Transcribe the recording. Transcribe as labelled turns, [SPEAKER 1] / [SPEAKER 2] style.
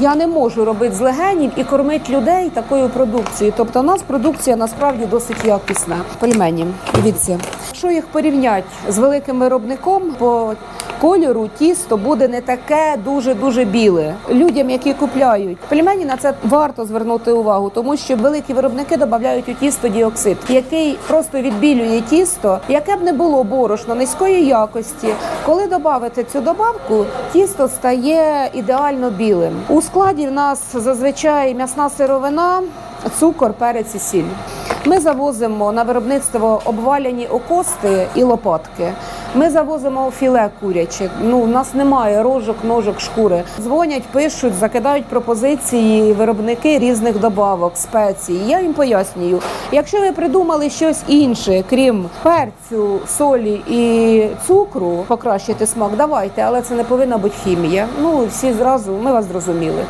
[SPEAKER 1] Я не можу робити з легенів і кормити людей такою продукцією. Тобто, у нас продукція насправді досить якісна. Пельмені, дивіться, якщо їх порівняти з великим виробником, по кольору тісто буде не таке дуже дуже біле. Людям, які купляють пельмені, на це варто звернути увагу, тому що великі виробники додають у тісто діоксид, який просто відбілює тісто, яке б не було борошно низької якості. Коли додати цю добавку, тісто стає ідеально білим. У складі в нас зазвичай м'ясна сировина, цукор, перець і сіль. Ми завозимо на виробництво обваляні окости і лопатки. Ми завозимо філе куряче. Ну, у нас немає рожок, ножок, шкури. Дзвонять, пишуть, закидають пропозиції виробники різних добавок, спецій. Я їм пояснюю, якщо ви придумали щось інше, крім перцю, солі і цукру, покращити смак, давайте, але це не повинна бути хімія. Ну всі зразу ми вас зрозуміли.